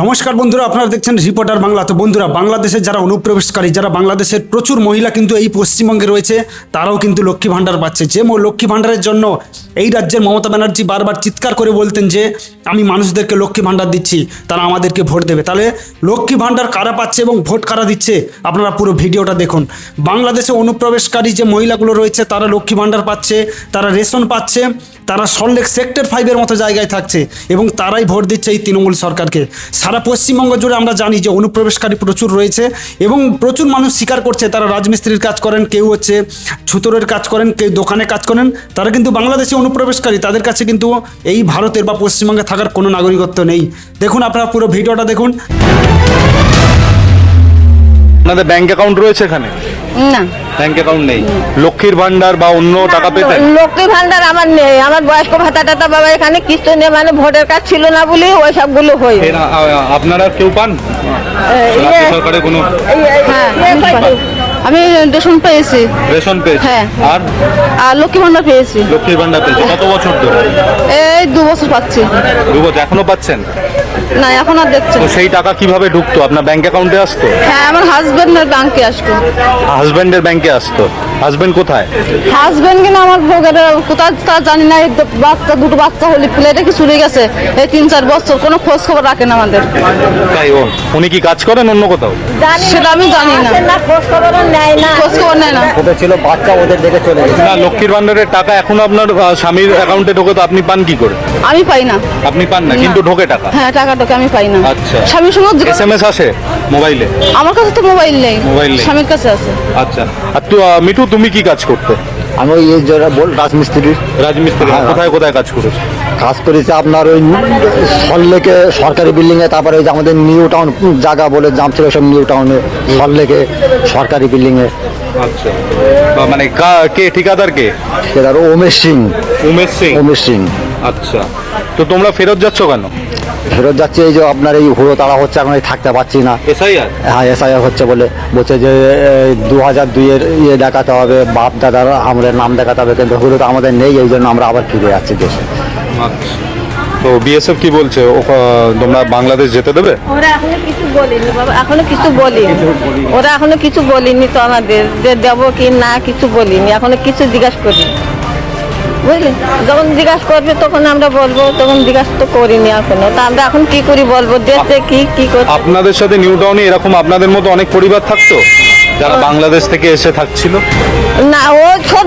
নমস্কার বন্ধুরা, আপনারা দেখছেন রিপোর্টার বাংলা। তো বন্ধুরা, বাংলাদেশের যারা অনুপ্রবেশকারী, যারা বাংলাদেশের প্রচুর মহিলা কিন্তু এই পশ্চিমবঙ্গে রয়েছে, তারাও কিন্তু লক্ষ্মী ভাণ্ডার পাচ্ছে। যে লক্ষ্মী ভাণ্ডারের জন্য এই রাজ্যের মমতা ব্যানার্জি বারবার চিৎকার করে বলতেন যে, আমি মানুষদেরকে লক্ষ্মী ভাণ্ডার দিচ্ছি, তারা আমাদেরকে ভোট দেবে। তাহলে লক্ষ্মী ভাণ্ডার কারা পাচ্ছে এবং ভোট কারা দিচ্ছে, আপনারা পুরো ভিডিওটা দেখুন। বাংলাদেশে অনুপ্রবেশকারী যে মহিলাগুলো রয়েছে, তারা লক্ষ্মী ভাণ্ডার পাচ্ছে, তারা রেশন পাচ্ছে, তারা সল্লেক সেক্টর ফাইভের মতো জায়গায় থাকছে এবং তারাই ভোট দিচ্ছে এই তৃণমূল সরকারকে। সারা পশ্চিমবঙ্গ জুড়ে আমরা জানি যে অনুপ্রবেশকারী প্রচুর রয়েছে এবং প্রচুর মানুষ স্বীকার করছে। তারা রাজমিস্ত্রির কাজ করেন কেউ হচ্ছে ছুতরের কাজ করেন কেউ দোকানে কাজ করেন। তারা কিন্তু বাংলাদেশি অনুপ্রবেশকারী তাদের কাছে কিন্তু এই ভারতের বা পশ্চিমবঙ্গে থাকার কোনো নাগরিকত্ব নেই। দেখুন আপনারা পুরো ভিডিওটা দেখুন। আপনাদের ব্যাংক অ্যাকাউন্ট রয়েছে এখানে? না। ব্যাংক অ্যাকাউন্ট নেই। লক্ষ্মীর ভান্ডার বা অন্য টাকা পেতেন? লক্ষ্মী ভান্ডার আমার নেই। আমার বয়স্ক ভাতা টাতা বাবা এখানে কিস্তি নেই মানে ভোটার কার্ড ছিল না বলে ওই সবগুলো হয়ে আপনারা কেউ পান? রাজ্য সরকারের কোনো হ্যাঁ আমি রেশন পেয়েছি। রেশন পেয়েছে। হ্যাঁ। আর? আর লক্ষ্মী ভান্ডার পেয়েছি। লক্ষ্মীর ভান্ডার পেয়েছে। কত বছর ধরে? এই দু বছর পাচ্ছি। দু বছর। এখনও পাচ্ছেন? না এখন আর দেখছি তো না। সেই টাকা কীভাবে ঢুকতো? আপনার ব্যাংক অ্যাকাউন্টে আসতো? হ্যাঁ আমার হাজবেন্ডের ব্যাংকে আসতো। হাজবেন্ডের ব্যাংকে আসতো। হাজবেন্ড কোথায়? হাজবেন্ড কিনা আমার ভোগের কোথায় তা জানি না এই দু- বাচ্চা দুটো বাচ্চা হলি প্লেটে কি চুরি গেছে? এই তিন চার বছর কোনো খোঁজ খবর রাখেন আমাদের। তাই ও উনি কি কাজ করেন অন্য কোথাও? সেটা আমি জানি না। খোঁজ খবর নেয় না। খোঁজ খবর নেয় না। ছোট ছিল বাচ্চা ওদের দেখে চলে গেছে। না লক্ষ্মীর ভান্ডারের টাকা এখনও আপনার আহ, স্বামীর অ্যাকাউন্টে ঢোকে তো আপনি পান কি করে? আমি পাই না। আপনি পান না কিন্তু ঢোকে টাকা? হ্যাঁ টাকাটাকে আমি পাই না। আচ্ছা। স্বামীর সঙ্গে এস এম আসে মোবাইলে? আমার কাছে তো মোবাইল নেই। মোবাইল নেই। স্বামীর কাছে আছে। আচ্ছা। আর তু- মিঠু তুমি কি কাজ করতে? আমি ওই যারা বল রাজমিস্ত্রির রাজমিস্ত্রি। হ্যাঁ। কোথায় কোথায় কাজ করেছ? কাজ করেছে আপনার ওই সল্লেকে সরকারি বিল্ডিং এ তারপরে ওই যে আমাদের নিউ টাউন জায়গা বলে জাম ছিল সব নিউ টাউনে সল্লেকে সরকারি বিল্ডিং এ। আচ্ছা। বা মানে কা- কে ঠিকাদার কে? সেটার উমেশ সিং। উমেশ সিং। উমেশ সিং। আচ্ছা। তো তোমরা ফেরত যাচ্ছ কেন? ফেরত যাচ্ছে এই যে আপনার এই হুড়ো তাড়া হচ্ছে এখন এই থাকতে পারছি না। এসআইআর? হ্যাঁ এসআইআর হচ্ছে বলে বলছে যে দু হাজার দুইয়ের ইয়ে দেখাতে হবে বাপ দাদার আমাদের নাম দেখাতে হবে কিন্তু হুড়ো তো আমাদের নেই এই জন্য আমরা আবার ফিরে যাচ্ছি দেশে। আচ্ছা। তো বিএসএফ কি বলছে? ও- তোমরা বাংলাদেশ যেতে দেবে? ওরা এখনও কিছু বলেনি বাবা এখনও কিছু বলিনি। ওরা এখনও কিছু বলিনি তো আমাদের যে দেবো কি না কিছু বলিনি এখনও কিছু জিজ্ঞাসা করি বুঝলি? যখন জিজ্ঞাসা করবে তখন আমরা বলব তখন জিজ্ঞাসা তো করিনি এখনও। তা আমরা এখন কি করি বলব? দেশে কি কি করি আপনাদের সাথে নিউ টাউনে এরকম আপনাদের মতো অনেক পরিবার থাকতো? যারা বাংলাদেশ থেকে এসে থাকছিল? না ও সব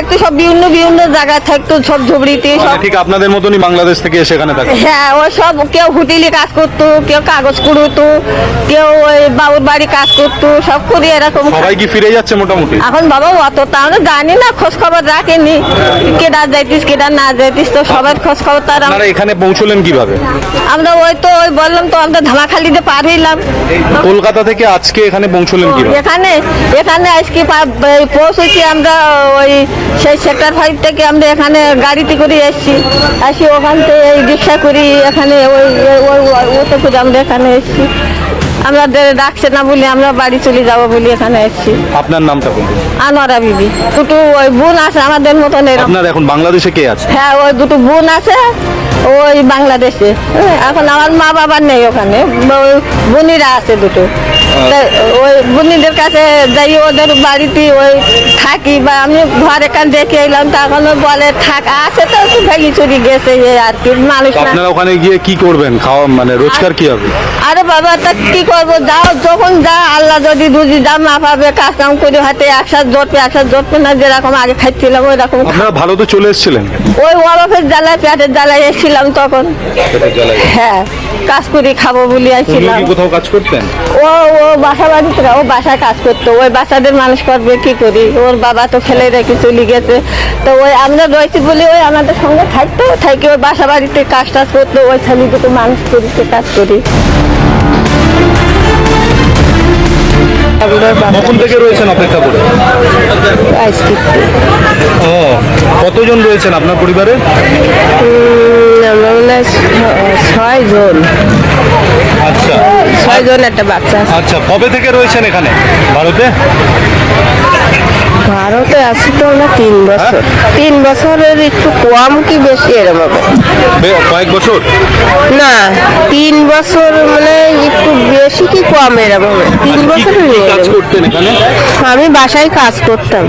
থাকতো সব বিভিন্ন বিভিন্ন জায়গায় থাকতো সব ঝুবড়িতে সব ঠিক আপনাদের মতনই বাংলাদেশ থেকে এসে এখানে থাকতো। হ্যাঁ ও সব কেউ হোটেলে কাজ করতো কেউ কাগজ কুড়োতো কেউ ওই বাবুর বাড়ি কাজ করতো সব করে এরকম সবাই কি ফিরে যাচ্ছে মোটামুটি? এখন বাবা অত তা আমরা জানি না খোঁজ খবর রাখেনি। কেডা যাইতিস কেডা না যাইতিস তো সবার খোঁজ খবর তার আপনারা এখানে পৌঁছলেন কীভাবে? আমরা ওই তো ওই বললাম তো আমরা ধামাখালিতে পার হইলাম। কলকাতা থেকে আজকে এখানে পৌঁছলেন কীভাবে? এখানে এখানে আজকে পৌঁছেছি আমরা ওই সেই সেক্টর ফাইভ থেকে আমরা এখানে গাড়িতে করে এসেছি আসি ওখান থেকে রিক্সা করি এখানে ওই- ওতে করে আমরা এখানে এসেছি আমাদের ডাকছে না বলে আমরা বাড়ি চলে যাব বলে এখানে এসেছি। আপনার নামটা বলুন। আনোয়ারা বিবি। দুটো ওই বোন আছে আমাদের মতন এরকম। আপনার এখন বাংলাদেশে কে আছে? হ্যাঁ ওই দুটো বোন আছে ওই বাংলাদেশে। হ্যাঁ, এখন আমার মা বাবা নেই ওখানে ওই বোনিরা আছে দুটো। তা ওই বোনিদের কাছে যাই ওদের বাড়িতে ওই থাকি বা আমি ঘরে কান দেখে এলাম তখন ও বলে থাক আছে তো একটু ভেঙে চুরি গেছে এই আর কি মানুষ না। আপনারা ওখানে গিয়ে কি করবেন? খাওয়া মানে রোজগার কি হবে? আরে বাবা তা কি করব যাও যখন যা আল্লাহ যদি যা মা পাবে কাজ কাম করে হাতে একসাথে জটবে একসাথে জটবে না যেরকম আগে খাইছিলাম ওই রকম আপনারা তো চলে এসেছিলেন? ওই ওয়াবাফের জ্বালায় পেটের জ্বালায় এসেছিলাম তখন। হ্যাঁ কাজ করে খাব বলে আসছিলাম। কোথাও কাজ করতেন? ও ও বাসা বাড়িতে ও বাসায় কাজ করতো। ওই বাচ্চাদের মানুষ করবে কি করি? ওর বাবা তো ফেলে রেখে চলে গেছে। তো ওই আমরা রয়েছি বলে ওই আমাদের সঙ্গে থাকতো থাকি ওই বাসা বাড়িতে কাজ টাজ করতো ওই ছেলে দুটো মানুষ করি কাজ করি। কখন থেকে রয়েছেন অপেক্ষা করে? ও কতজন রয়েছেন আপনার পরিবারে? ছয় জন। আচ্ছা। ছয় জন একটা বাচ্চা আচ্ছা কবে থেকে রয়েছেন এখানে? ভারতে? ভারতে আছি তো আমরা তিন বছর। তিন বছরের একটু কম কি বেশি এরকম হবে? কয়েক বছর? না তিন বছর মানে একটু বেশি কি কম এরকম হবে? তিন বছর। করতেন এখানে? আমি বাসায় কাজ করতাম।